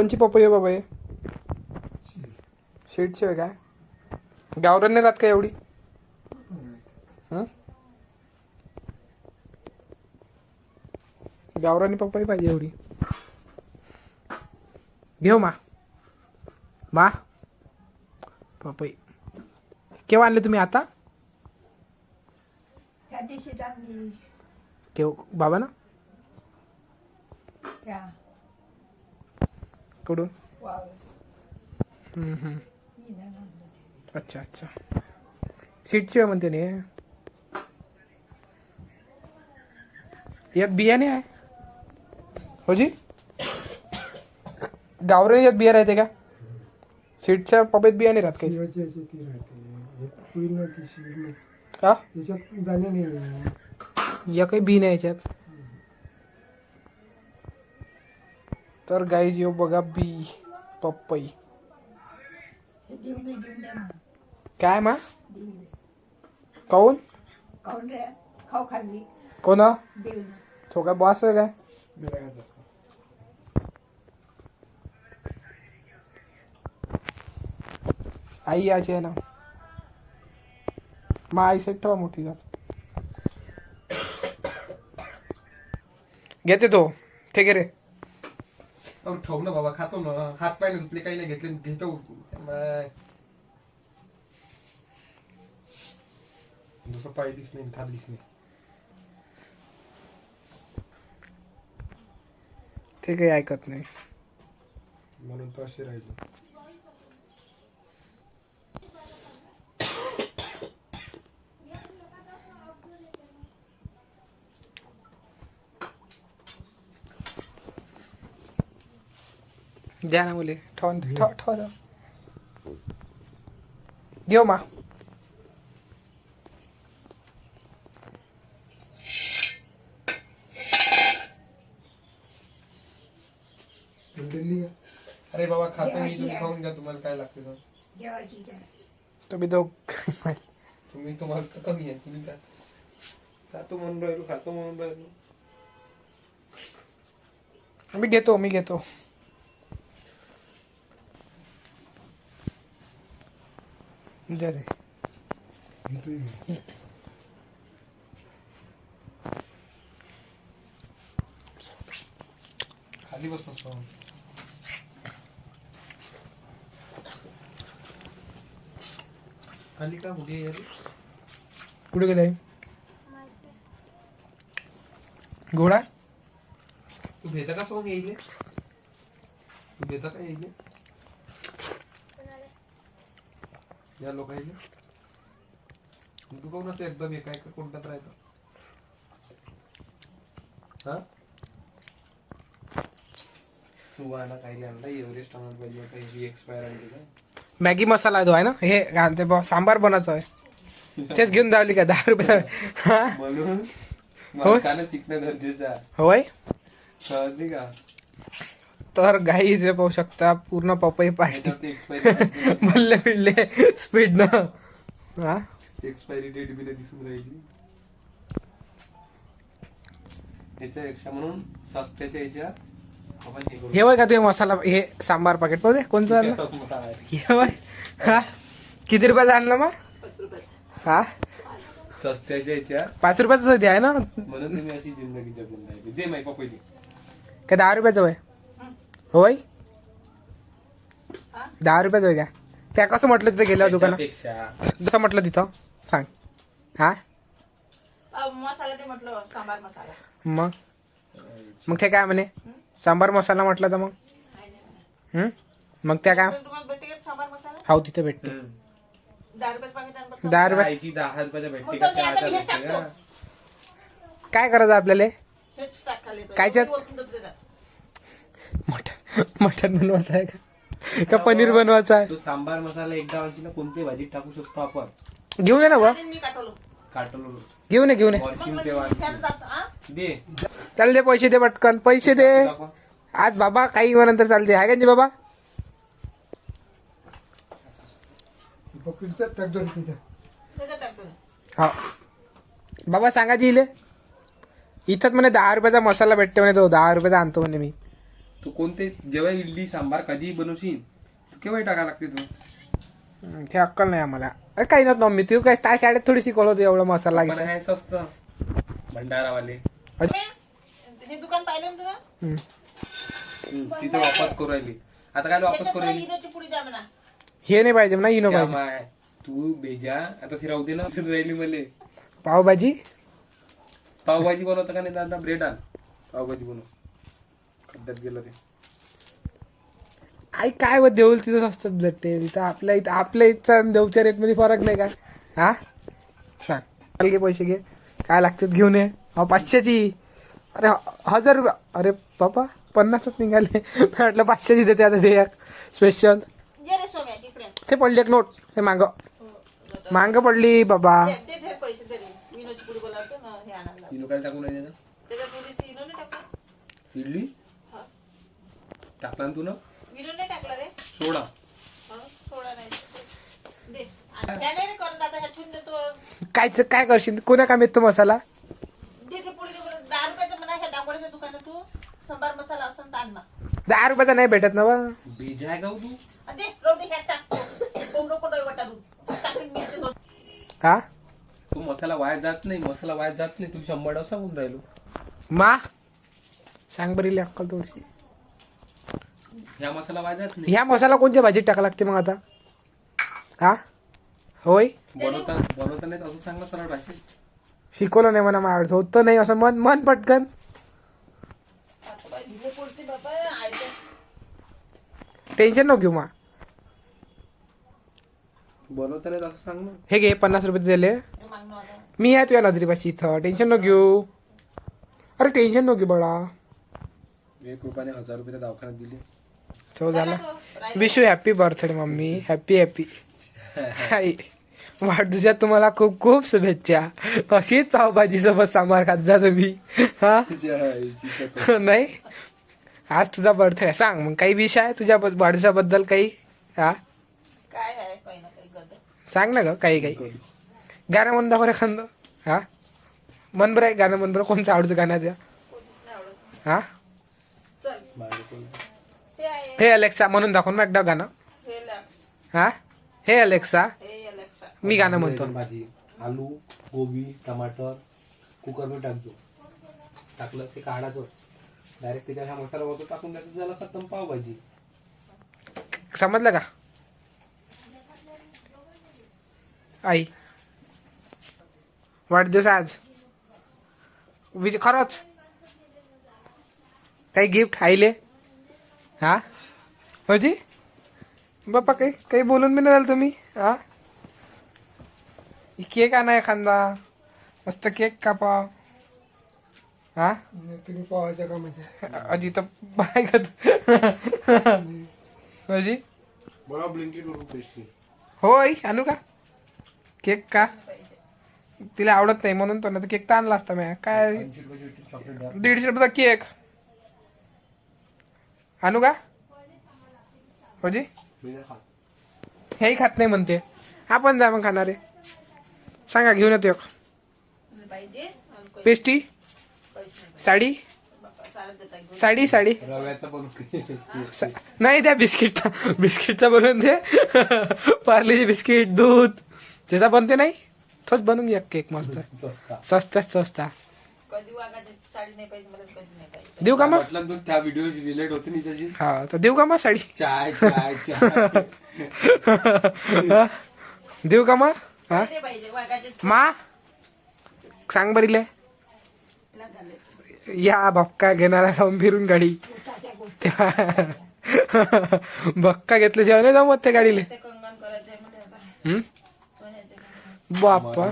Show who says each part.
Speaker 1: कोणची पपई आहे बाबा हे? शेडची आहे काय? गावरान नाही राहत का एवढी? हं? गावरानी पपई पाहिजे एवढी. घेऊ मा. मा. पपई. केव्हा आणले तुम्ही आता?
Speaker 2: त्या दिवशी चांगली
Speaker 1: केव बाबा ना कडून
Speaker 2: वाव
Speaker 1: हम्म, हम्म.
Speaker 2: हिनं आणलं ते.
Speaker 1: अच्छा अच्छा। सीटची आहे म्हणते नाही यात बियाणे आहे हो जी? गावरान यात बिया राहते का सीटच्या पपईत बियाणे राहत काही
Speaker 3: शिवाची याची ती राहते एक पूर्ण ती शिव नाही.
Speaker 1: हा?
Speaker 3: याच्यात दाणे नाही
Speaker 1: या काही बी नाही याच्यात तर गाईज येऊ बघा बी
Speaker 2: पप्पई.
Speaker 1: काय मा? काऊन? कोण? तो काय बॉस आहे काय? आई याची आहे ना. मग आई सेट ठेवा मोठी जात. घेते तो. ठीक आहे रे.
Speaker 4: ठेव ना बाबा खातो ना. हात पाय नाही धुतले काही नाही घेतले घेतो. दुसरं पाहिलीच नाही खाल्लीच नाही.
Speaker 1: ते काही ऐकत नाही.
Speaker 4: म्हणून तो अशी राहिली.
Speaker 1: द्या ना मुले ठेवा ठेवा ठेवा. घेऊ मा
Speaker 4: अरे बाबा खातो मी तुम्ही खाऊन घ्या तुम्हाला काय लागते तर
Speaker 1: तुम्ही दोघ
Speaker 4: तुम्ही तुम्हाला तर कमी आहे तुम्ही काय खातो म्हणून राहिलो खातो म्हणून राहिलो
Speaker 1: मी घेतो मी घेतो
Speaker 4: खाली बस नसतो खाली का कुठे आहे रे?
Speaker 1: कुठे गेले घोडा?
Speaker 4: तू भेटा का सोंग येईल तू भेटा का येईल या लोक येईल तू असं एकदम एका एका कोणत्यात राहतो हा? सुवाना काही आणला एव्हरेस्ट आणायला पाहिजे काही एक्सपायर आणली
Speaker 1: मॅगी मसाला जो आहे ना? हे काय ते ब- सांबार बनायचं आहे तेच घेऊन जावली का? दहा रुपये. हा?
Speaker 4: म्हणून?
Speaker 1: होय.
Speaker 4: माणसानं शिकणं गरजेचं आहे.
Speaker 1: होय?
Speaker 4: कळते का?
Speaker 1: तर गाई जे पाहू शकता पूर्ण पपई पार्टी मल्ले मिळले स्पीड न. हा?
Speaker 4: एक्सपायरी डेट दिसून राहिली. याच्यापेक्षा म्हणून याच्या हे
Speaker 1: वय का ते मसाला हे सांबार पाकिट पाहू दे कोणचं आणलं? हे वय हा? किती रुपयाचं आणलं मग? हा?
Speaker 4: सस्त्याच्या याच्या.
Speaker 1: पाच रुपयाच होते आहे ना?
Speaker 4: म्हणून तुम्ही अशी जिंदगी जगून राहिली. दे माहिती पहिली
Speaker 1: का दहा रुपयाचं वय होय
Speaker 2: हा?
Speaker 1: दहा रुपयाचं होय का त्या कसं म्हटलं तिथे गेल्यावर दुकानात
Speaker 4: त्याच्यापेक्षा
Speaker 1: जसं म्हटलं तिथं सांग हा
Speaker 2: अ, मसाला ते म्हटलं सांबार मसाला
Speaker 1: मग मग ते काय म्हणे सांबार मसाला म्हटलं तर मग. हं? मग त्या काय
Speaker 2: तुम्हाला भेटते का सांबार मसाला
Speaker 1: हाव तिथे भेटते
Speaker 4: हम्म.
Speaker 2: दहा रुपये पाकिट आण बरं.
Speaker 1: दहा रुपये
Speaker 4: खायची दहा रुपयाच्या भेटते
Speaker 2: मग
Speaker 4: का
Speaker 2: जाऊ दे, आता
Speaker 4: चहाच्या
Speaker 2: मी हेच
Speaker 4: भेटते का?
Speaker 2: टाकतो.
Speaker 1: काय करायचं आपल्याला
Speaker 2: हेच.
Speaker 1: कायच्यात?
Speaker 2: ओळखून जातो त्याच्यात.
Speaker 1: मटन मटन बनवायचं आहे का? का पनीर बनवायचं आहे?
Speaker 4: तो सांबार मसाला एकदा आणखी ना कोणत्याही भाजीत टाकू शकतो आपण?
Speaker 1: घेऊन ये ना बा
Speaker 2: आणि मी काटवलं
Speaker 4: काटलो.
Speaker 1: घेऊन ये घेऊन ये.
Speaker 2: मग
Speaker 4: वॉशिंग तेव्हा
Speaker 2: त्यानं जातं, हा?
Speaker 4: दे.
Speaker 1: पैसे दे पटकन. पैसे दे.
Speaker 4: दाखवा.
Speaker 1: आज बाबा काही नंतर चालते. आहे का नाही बाबा?
Speaker 3: पकडतात ट्रॅक्टर तिथे.
Speaker 2: त्याच्यात टाकतो.
Speaker 1: हा. बाबा सांगा इले. इथंच म्हणे दहा रुपयाचा मसाला भेटते म्हणे तो. दहा रुपयाचा आणतो म्हणे मी.
Speaker 4: तू कोणते जेव्हा इडली सांबार कधी बनवशील तू केव्हा टाका लागते तू.
Speaker 1: हं, ते अक्कल नाही आम्हाला. अरे काही नव्हतं मम्मी तू काय त्या शाळेत थोडी शिकवलं होतं एवढं मसाला
Speaker 4: पण
Speaker 1: लागायचं
Speaker 4: आहे स्वस्त. भंडारावाले.
Speaker 2: हे दुकान पाहिलं ना? तुला
Speaker 1: हं.
Speaker 4: हम्म, तिथे वापस करू राहिली. आता काय वापस
Speaker 2: त्याच्यात
Speaker 4: करू
Speaker 2: मला
Speaker 4: राहिली?
Speaker 2: इनोची पुडी द्या म्हणा.
Speaker 1: हे नाही पाहिजे ना इनो
Speaker 4: त्या
Speaker 1: पाहिजे.
Speaker 4: माय, तू बेजा आता ती राहू दे ना विसरून राहिली मले.
Speaker 1: पावभाजी?
Speaker 4: पावभाजी बनवतं का नाही दादा? ब्रेड आण. पावभाजी बनव. खड्ड्यात गेलं ते.
Speaker 1: आई काय व देऊल तिथंच असतात ब्लड टेस्ट इथं आपल्या इथं आपल्या इथचा आणि देऊच्या रेटमध्ये फरक नाही का? हा? सांग. चल घे पैसे घे. काय लागतात घेऊन ये. अहो पाचशेची. अरे ह- हजार रुपये. अरे बाबा पन्नासच निघाले. मी म्हटलं पाचशेची देते आता ते एक. स्पेशल
Speaker 2: ये रे सोम्या तिकडे.
Speaker 1: ते पडली एक नोट ते मांग.
Speaker 2: हो,
Speaker 1: मांग पडली बाबा.
Speaker 2: दे दे दे पैसे दे. रे इनोची पुडी बोलावतो ना हे आणायला
Speaker 4: तिनं काय टाकून राहिले ना?
Speaker 2: त्याच्यात थोडीशी इनो नाही
Speaker 4: इडली. टाकला ना तू ना
Speaker 2: इनो नाही टाकला रे.
Speaker 4: सोडा.
Speaker 2: हा, थोडा नाही. दे. आणि त्याने रे करत आता ह्या ठेवून देतो.
Speaker 1: काय काय करशील? कोणा काम येतो मसाला?
Speaker 2: दे ते पुढे बरं दहा रुपयाचं म्हणा ह्या डांगोऱ्याच्या दुकानात तू. सांबार मसाला असं
Speaker 1: दहा रुपयाचा नाही भेटत ना बा
Speaker 4: बेजा आहे का हो तू?
Speaker 2: आणि दे राहू दे ह्याच टाक. कोंबडो कोंडो वटारू टाकीन मिरची दोन.
Speaker 1: हा?
Speaker 4: तो मसाला वाया जात नाही मसाला वाया जात नाही. तू शंभर डाव सांगून राहिलो.
Speaker 1: मा? सांग बरी अक्कल थोडीशी
Speaker 4: ह्या मसाला वाया जात नाही.
Speaker 1: ह्या मसाला कोणत्या भाजीत टाका लागते मग आता? हा? होय?
Speaker 4: बनवता बनवता नाही असं सांग ना सरळ भाषेत
Speaker 1: शिकवलं नाही म्हणा माझ्याकडे होतं नाही असं. मन मन पटकन. टेन्शन नको घेऊ मा.
Speaker 4: बनवता नाही असं सांग ना.
Speaker 1: हे घे पन्नास रुपये दिले. मी आहे तुझ्या नजरेपाशी इथं. टेन्शन नको घेऊ. अरे टेन्शन नको घेऊ बळा.
Speaker 4: एक रुपयाने हजार रुपये त्या दवाखान्यात दिले.
Speaker 1: तो झाला. Wish you happy birthday mummy. Happy happy hi वाढदिवसात तुम्हाला खूप खूप शुभेच्छा. अशीच पावभाजी सोबत सांबार खात जा तुम्ही. हा? नाही? आज तुझा बर्थडे आहे. सांग मग काही विषय आहे तुझ्या बद- वाढदिवसाबद्दल काही? हा?
Speaker 2: काय आहे? काही ना काही गद
Speaker 1: सांग ना ग काही काही. गाणं म्हण दाखव एखादं हा? मन बरं आहे गाणं म्हण बरं कोणतं आवडतं गाण्याचं
Speaker 2: कोणीच नाही आवडत.
Speaker 1: हा?
Speaker 2: हे
Speaker 1: हे अलेक्सा म्हणून दाखव ना एकदा गाणं.
Speaker 2: हे
Speaker 1: हा? हे अलेक्सा
Speaker 2: हे अलेक्सा
Speaker 1: मी गाणं म्हणतो.
Speaker 4: भाजी आलू गोबी टमाटर कुकरमध्ये टाकतो. टाकलं ते काढायचं. डायरेक्ट त्याच्या हा मसाला वगैरे टाकून द्यायचं झालं खतम पावभाजी
Speaker 1: समजलं का? आई. वाढदिवस आज. विच खरंच. काही गिफ्ट आईले? हा? होजी बाप्पा काही काही बोलून बी नाही राहिलं तुम्ही हा? केक आणा एखादा. मस्त केक कापा हा?
Speaker 3: तुम्ही पावायचं का म्हणजे
Speaker 1: अजी तर बायकत अजी
Speaker 4: बघा ब्लिंकेट वरून पैसे
Speaker 1: होय आणू का? केक का? तिला आवडत नाही म्हणून तो ना केक तर आणला असता मी काय? दीडशे रुपयाचा केक. आणू का? होजी हेही खात नाही म्हणते. आपण जा मग खाणारे. सांगा घेऊन येतो पेस्टी? साडी? साडी साडी. नाही त्या बिस्किटचा बिस्किटचा बनवून दे. पार्लेजी बिस्किट दूध. त्याचा बनते नाही? तोच बनवून घ्या केक मस्त.
Speaker 4: स्वस्ता.
Speaker 1: स्वस्तात स्वस्ता.
Speaker 2: कधी वागायची साडी नाही पाहिजे मला कधी नाही पाहिजे.
Speaker 1: देऊ का मग?
Speaker 4: म्हटलं तू त्या व्हिडिओ रिलेट होते नाही त्याची.
Speaker 1: हा तर देऊ का मग साडी?
Speaker 4: चाय चाय चाय.
Speaker 1: देऊ का मग? हा?
Speaker 2: नाही पाहिजे वागायचे
Speaker 1: मा? सांग बरीले. या बक्का घेणारा राहून फिरून गाडी. बक्का घेतल्याशिवाय नाही जमत त्या गाडीले.
Speaker 2: कंगन म्हणजे आता.
Speaker 1: हम्म?
Speaker 2: सोन्याचे कंगन.
Speaker 1: बाप्पा.